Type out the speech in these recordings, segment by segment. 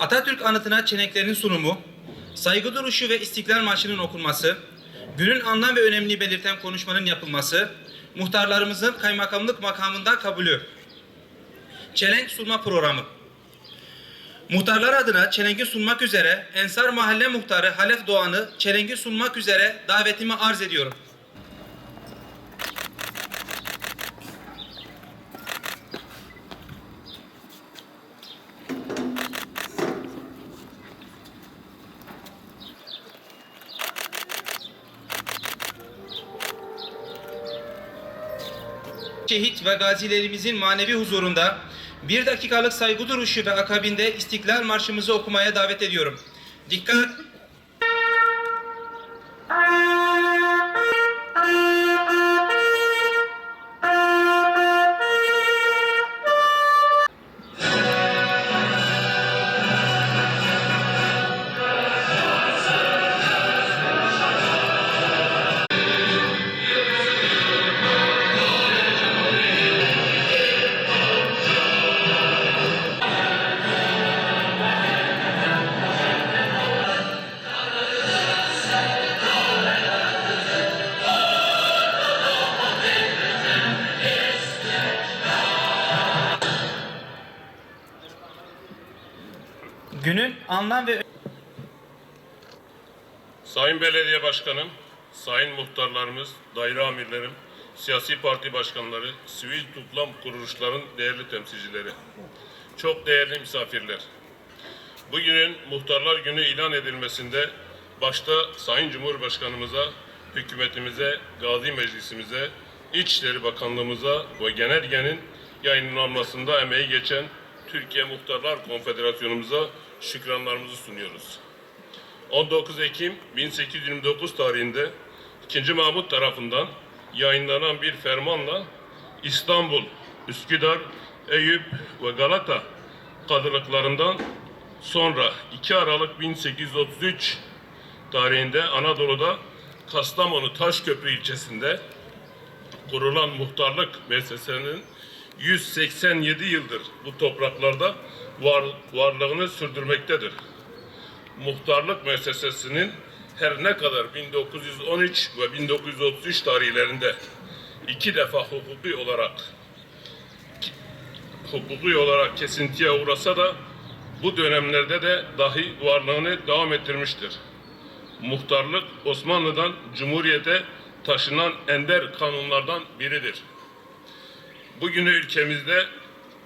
Atatürk anıtına çeneklerin sunumu, saygı duruşu ve İstiklal Marşı'nın okunması, günün anlam ve önemini belirten konuşmanın yapılması, muhtarlarımızın kaymakamlık makamında kabulü. Çelenk sunma programı. Muhtarlar adına çelengi sunmak üzere Ensar Mahalle Muhtarı Halef Doğan'ı çelengi sunmak üzere davetimi arz ediyorum. Şehit ve gazilerimizin manevi huzurunda bir dakikalık saygı duruşu ve akabinde İstiklal Marşımızı okumaya davet ediyorum. Dikkat! Günün anlam ve Sayın Belediye Başkanım, sayın muhtarlarımız, daire amirlerim, siyasi parti başkanları, sivil toplum kuruluşların değerli temsilcileri, çok değerli misafirler. Bugünün Muhtarlar Günü ilan edilmesinde başta Sayın Cumhurbaşkanımıza, hükümetimize, Gazi Meclisimize, İçişleri Bakanlığımıza ve genelgenin yayınlanmasında emeği geçen Türkiye Muhtarlar Konfederasyonumuza şükranlarımızı sunuyoruz. 19 Ekim 1829 tarihinde 2. Mahmut tarafından yayınlanan bir fermanla İstanbul, Üsküdar, Eyüp ve Galata kadılıklarından sonra 2 Aralık 1833 tarihinde Anadolu'da Kastamonu Taşköprü ilçesinde kurulan muhtarlık müessesenin 187 yıldır bu topraklarda var, varlığını sürdürmektedir muhtarlık müessesesinin her ne kadar 1913 ve 1933 tarihlerinde iki defa hukuki olarak hukuki olarak kesintiye uğrasa da bu dönemlerde de dahi varlığını devam ettirmiştir. Muhtarlık Osmanlı'dan Cumhuriyete taşınan ender kanunlardan biridir. Bugün ülkemizde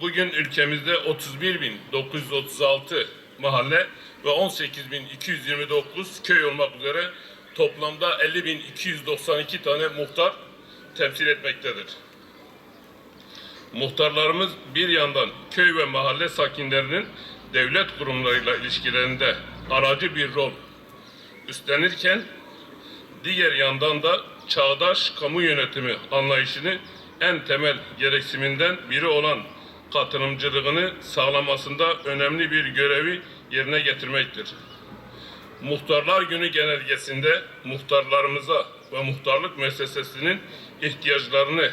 bugün ülkemizde 31.936 mahalle ve 18.229 köy olmak üzere toplamda 50.292 tane muhtar temsil etmektedir. Muhtarlarımız bir yandan köy ve mahalle sakinlerinin devlet kurumlarıyla ilişkilerinde aracı bir rol üstlenirken diğer yandan da çağdaş kamu yönetimi anlayışını en temel gereksiminden biri olan katılımcılığını sağlamasında önemli bir görevi yerine getirmektir. Muhtarlar Günü genelgesinde muhtarlarımıza ve muhtarlık müessesesinin ihtiyaçlarını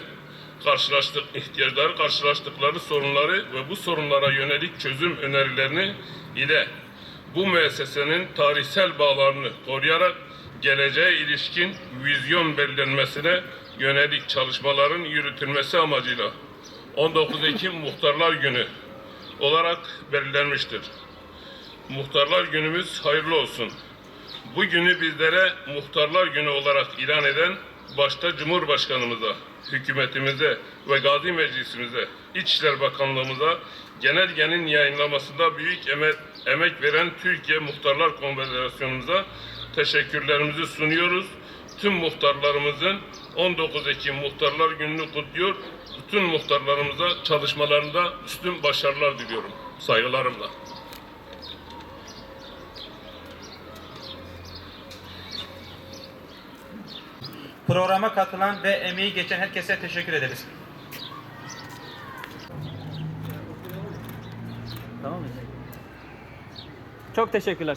karşılaştık ihtiyaçları karşılaştıkları sorunları ve bu sorunlara yönelik çözüm önerilerini ile bu müessesenin tarihsel bağlarını koruyarak geleceğe ilişkin vizyon belirlenmesine yönelik çalışmaların yürütülmesi amacıyla 19 Ekim Muhtarlar Günü olarak belirlenmiştir. Muhtarlar Günümüz hayırlı olsun. Bu günü bizlere Muhtarlar Günü olarak ilan eden başta Cumhurbaşkanımıza, hükümetimize ve Gazi Meclisimize, İçişler Bakanlığımıza genelgenin yayınlamasında büyük emek, emek veren Türkiye Muhtarlar Konfederasyonumuza teşekkürlerimizi sunuyoruz. Tüm muhtarlarımızın 19 Ekim Muhtarlar Günü'nü kutluyor. Bütün muhtarlarımıza çalışmalarında üstün başarılar diliyorum. Saygılarımla. Programa katılan ve emeği geçen herkese teşekkür ederiz. Tamam mı? Çok teşekkürler.